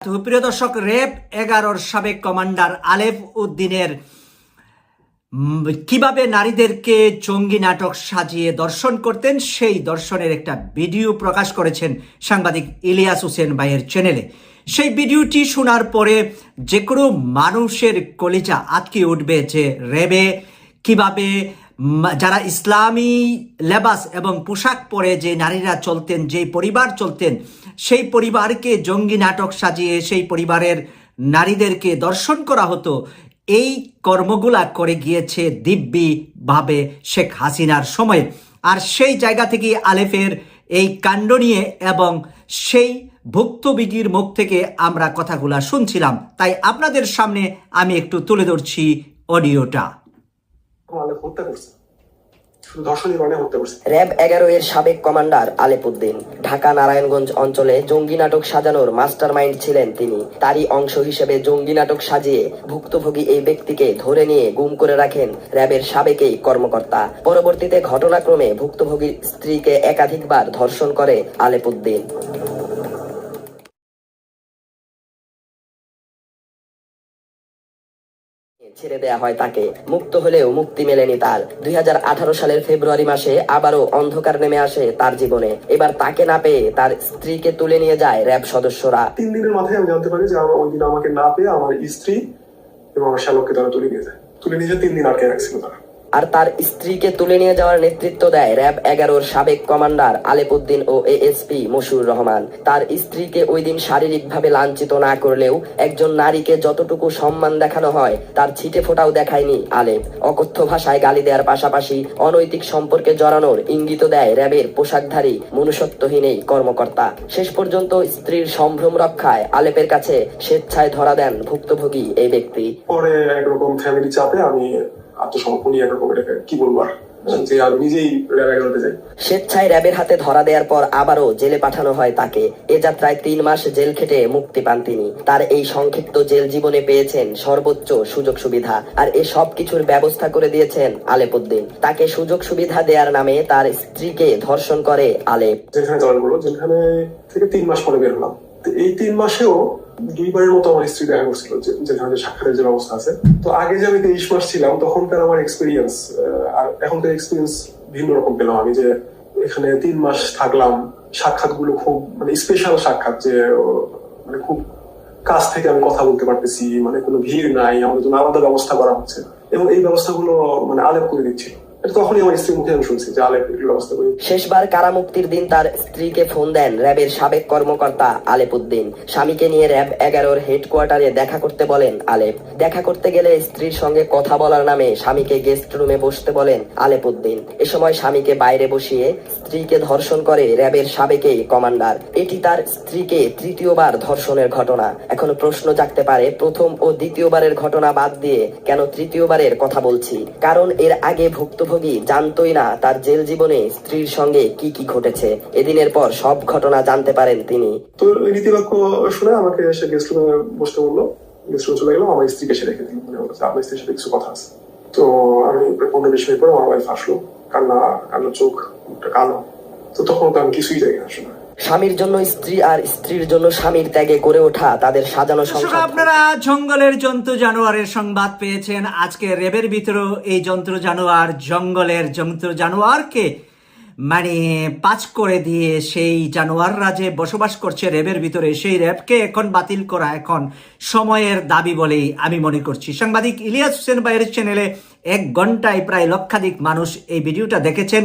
প্রিয় দর্শক, রেপ এগারোর সাবেক কমান্ডার আলেফ উদ্দিনের কীভাবে নারীদেরকে জঙ্গি নাটক সাজিয়ে দর্শন করতেন, সেই দর্শনের একটা ভিডিও প্রকাশ করেছেন সাংবাদিক ইলিয়াস হোসেন ভাইয়ের চ্যানেলে সেই ভিডিওটি শোনার পরে যে কোনো মানুষের কলিজা আটকে উঠবে যে রেবে কীভাবে যারা ইসলামী লেবাস এবং পোশাক পরে যে নারীরা চলতেন, যে পরিবার চলতেন, সেই পরিবারকে জঙ্গি নাটক সাজিয়ে সেই পরিবারের নারীদেরকে দর্শন করা হতো। এই কর্মগুলা করে গিয়েছে দিব্যি ভাবে শেখ হাসিনার সময়ে। আর সেই জায়গা থেকে আলেফের এই কাণ্ড নিয়ে এবং সেই ভুক্তভোগীর মুখ থেকে আমরা কথাগুলা শুনছিলাম। তাই আপনাদের সামনে আমি একটু তুলে ধরছি অডিওটা। হত্যা করছে। র্যাব এগারো এর সাবেক কমান্ডার আলেপুদ্দিন। ঢাকা নারায়ণগঞ্জ অঞ্চলে জঙ্গি নাটক সাজানোর মাস্টারমাইন্ড ছিলেন তিনি। তারই অংশ হিসেবে জঙ্গি নাটক সাজিয়ে ভুক্তভোগী এই ব্যক্তিকে ধরে নিয়ে গুম করে রাখেন র্যাবের সাবেক কর্মকর্তা। পরবর্তীতে ঘটনাক্রমে ভুক্তভোগীর স্ত্রীকে একাধিকবার ধর্ষণ করে আলেপুদ্দিন। ছেড়ে দেয়া হয় তাকে। মুক্ত হলেও মুক্তি মেলেনি তার। দুই সালের ফেব্রুয়ারি মাসে আবারও অন্ধকার নেমে আসে তার জীবনে। এবার তাকে না পেয়ে তার স্ত্রীকে তুলে নিয়ে যায় র্যাব সদস্যরা। তিন দিনের মাথায় আমি জানতে পারি যে আমার ওই দিন আমাকে না পেয়ে আমার স্ত্রী এবং আমার শ্যালককে তারা তুলে নিয়ে যায়। তুলে নিয়ে যায় তিন দিন আটকে রাখছিল তারা। আর তার স্ত্রীকে তুলে নিয়ে যাওয়ার নেতৃত্ব দেয় র্যাব এগারোর সাবেক কমান্ডার আলেপুদ্দিন ও এএসপি মশুর রহমান। তার স্ত্রীকে ওই দিন শারীরিকভাবে লাঞ্ছিত না করলেও একজন নারীকে যতটুকু সম্মান দেখানো হয়, তার ছিটে ফোটাও দেখায়নি আলেপ। অকথ্য ভাষায় গালি দেওয়ার পাশাপাশি অনৈতিক সম্পর্কে জড়ানোর ইঙ্গিত দেয় র্যাবের পোশাকধারী মনুষ্যত্বহীন এই কর্মকর্তা। শেষ পর্যন্ত স্ত্রীর সম্ভ্রম রক্ষায় আলেপের কাছে স্বেচ্ছায় ধরা দেন ভুক্তভোগী এই ব্যক্তি। পরে একরকম ফ্যামিলি চাপে আমি আত্মসমর্পণই একরকম এটাকে কি বলব আর? স্বেচ্ছায় র্যাবের হাতে ধরা দেওয়ার পর আবারও জেলে পাঠানো হয় তাকে। এ যাত্রায় তিন মাস জেল খেটে মুক্তি পান তিনি। তার এই সংক্ষিপ্ত জেল জীবনে পেয়েছেন সর্বোচ্চ সুযোগ সুবিধা। আর এ সব কিছুর ব্যবস্থা করে দিয়েছেন আলেপুদ্দিন। তাকে সুযোগ সুবিধা দেওয়ার নামে তার স্ত্রীকে ধর্ষণ করে আলেপ। যেখানে জয়েন করল যেখানে থেকে তিন মাস পরে বের হলাম। এই তিন মাসেও দুইবারের মতো আমার স্ত্রী দেখা করছিল যেখানে যে সাক্ষাতের যে ব্যবস্থা আছে। তো আগে যে আমি তেইশ মাস ছিলাম, তখনকার আমার এক্সপিরিয়েন্স আর এখনকার এক্সপিরিয়েন্স ভিন্ন রকম পেলাম আমি, যে এখানে তিন মাস থাকলাম সাক্ষাৎ গুলো খুব মানে স্পেশাল সাক্ষাৎ, যে মানে খুব কাছ থেকে আমি কথা বলতে পারতেছি মানে কোনো ভিড় নাই, আমাদের জন্য আলাদা ব্যবস্থা করা হচ্ছে। এবং এই ব্যবস্থাগুলো মানে আলেপ করে দিচ্ছিল। তখনই আমার স্ত্রীর মুখে আমি শুনছি, যে আলেপ এগুলো ব্যবস্থা করে। শেষবার কারামুক্তির দিন তার স্ত্রীকে ফোন দেন র্যাবের সাবেক কর্মকর্তা আলেপুদ্দিন। স্বামীকে নিয়ে র্যাব এগারোর হেডকোয়ার্টারে দেখা করতে বলেন আলেপ। দেখা করতে গেলে স্ত্রীর সঙ্গে কথা বলার নামে স্বামীকে গেস্ট রুমে বসতে বলেন আলেপুদ্দিন। এ সময় স্বামীকে বাইরে বসিয়ে স্ত্রীকে ধর্ষণ করে র্যাবের সাবেকেই কমান্ডার। এটি তার স্ত্রীকে তৃতীয়বার ধর্ষণের ঘটনা। এখন প্রশ্ন জাগতে পারে, প্রথম ও দ্বিতীয়বারের ঘটনা বাদ দিয়ে কেন তৃতীয়বারের কথা বলছি। কারণ এর আগে ভুক্তভোগী জানতই না তার জেল জীবনে স্ত্রীর সঙ্গে কি কি ঘটেছে। এদিনের পর সব ঘটনা জানতে পারেন তিনি। তো নীতিবাক্য শুনে আমাকে এসে গেস্ট রুমে বসতে বলল। গেস্ট রুমে চলে গেলাম, আমার স্ত্রীকে এসে রেখে দিল। মানে স্ত্রীর সাথে কিছু কথা আছে। তো আমি পনেরো বিশ মিনিট পরে আমার ওয়াইফ আসলো। কান্না কান্না চোখ কালো। তো তখন তো আমি কিছুই জানি না স্বামীর জন্য স্ত্রী আর স্ত্রীর জন্য স্বামীর ত্যাগে গড়ে ওঠা তাদের সাজানো সংসার। আপনারা জঙ্গলের জন্তু জানোয়ারের সংবাদ পেয়েছেন। আজকে রেবের ভিতরেও এই যন্ত্র জানোয়ার জঙ্গলের জন্তু জানোয়ারকে মানে পাঁচ করে দিয়ে সেই জানোয়াররা যে বসবাস করছে র্যাবের ভিতরে সেই র্যাবকে এখন বাতিল করা এখন সময়ের দাবি বলেই আমি মনে করছি। সাংবাদিক ইলিয়াস হোসেন ভাইয়ের চ্যানেলে এক ঘন্টায় প্রায় লক্ষাধিক মানুষ এই ভিডিওটা দেখেছেন।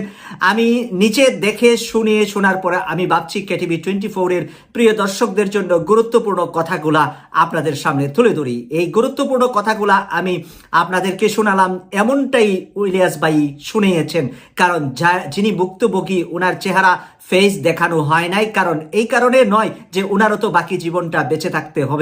আমি নিচে দেখে শুনে, শোনার পরে আমি ভাবছি কেটিভি টোয়েন্টি ফোরের প্রিয় দর্শকদের জন্য গুরুত্বপূর্ণ কথাগুলা আপনাদের সামনে তুলে ধরি। এই গুরুত্বপূর্ণ কথাগুলা আমি আপনাদেরকে শোনালাম এমনটাই উইলিয়াস ভাই শুনিয়েছেন, কারণ যা, যিনি ভুক্তভোগী ওনার চেহারা ফেস দেখানো হয় নাই, কারণ এই কারণে নয় যে ওনারও তো বাকি জীবনটা বেঁচে থাকতে হবে।